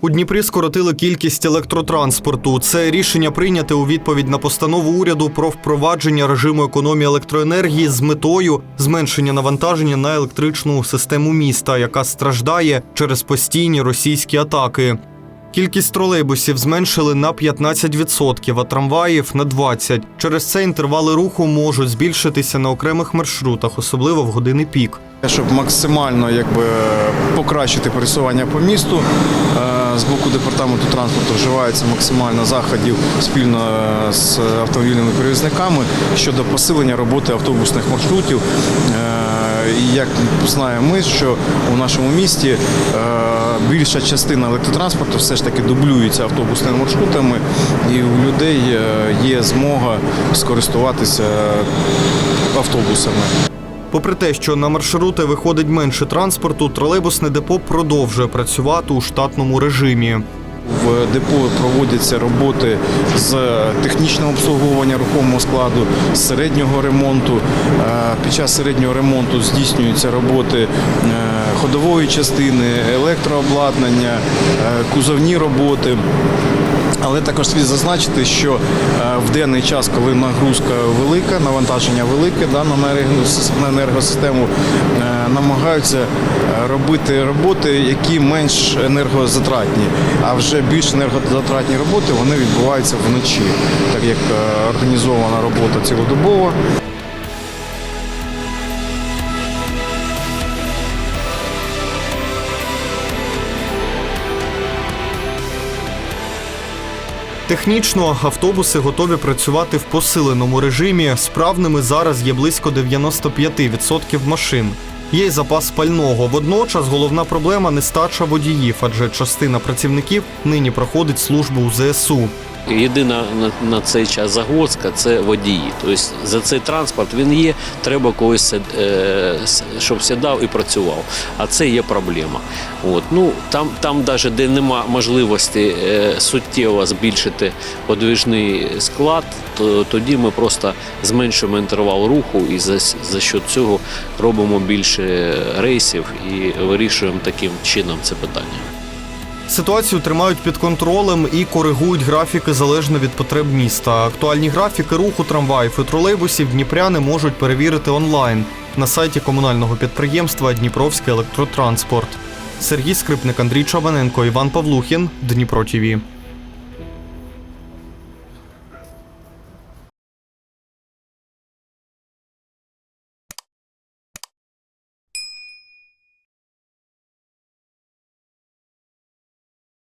У Дніпрі скоротили кількість електротранспорту. Це рішення прийняте у відповідь на постанову уряду про впровадження режиму економії електроенергії з метою зменшення навантаження на електричну систему міста, яка страждає через постійні російські атаки. Кількість тролейбусів зменшили на 15%, а трамваїв на 20%. Через це інтервали руху можуть збільшитися на окремих маршрутах, особливо в години пік. Щоб максимально якби, покращити пересування по місту, е, з боку департаменту транспорту вживається максимально заходів спільно з автомобільними перевізниками щодо посилення роботи автобусних маршрутів. Е, як знаємо ми, що у нашому місті е, більша частина електротранспорту все ж таки дублюється автобусними маршрутами, і у людей е, є змога скористуватися автобусами. Попри те, що на маршрути виходить менше транспорту, тролейбусне депо продовжує працювати у штатному режимі. В депо проводяться роботи з технічного обслуговування рухомого складу, з середнього ремонту. Е, Під час середнього ремонту здійснюються роботи е, ходової частини, електрообладнання, е, кузовні роботи. Але також слід зазначити, що в денний час, коли нагрузка велика, навантаження велике да, на енергосис- на енергосистему, намагаються е, робити роботи, які менш енергозатратні. А вже більш енергозатратні роботи вони відбуваються вночі, так як е, організована робота цілодобова. Технічно автобуси готові працювати в посиленому режимі. Справними зараз є близько 95% машин. Є й запас пального. Водночас головна проблема нестача водіїв, адже частина працівників нині проходить службу у ЗСУ. Єдина на, цей час загвоздка це водії. Тобто за цей транспорт він є, треба когось, е, щоб сідав і працював. А це є проблема. От. Ну, там, там навіть де нема можливості е, суттєво збільшити подвижний склад, то тоді ми просто зменшуємо інтервал руху і за, за счет цього робимо більше рейсів і вирішуємо таким чином це питання. Ситуацію тримають під контролем і коригують графіки залежно від потреб міста. Актуальні графіки руху трамваїв і тролейбусів дніпряни можуть перевірити онлайн на сайті комунального підприємства Дніпровський електротранспорт. Сергій Скрипник, Андрій Чабаненко, Іван Павлухін, Дніпро ТІВІ.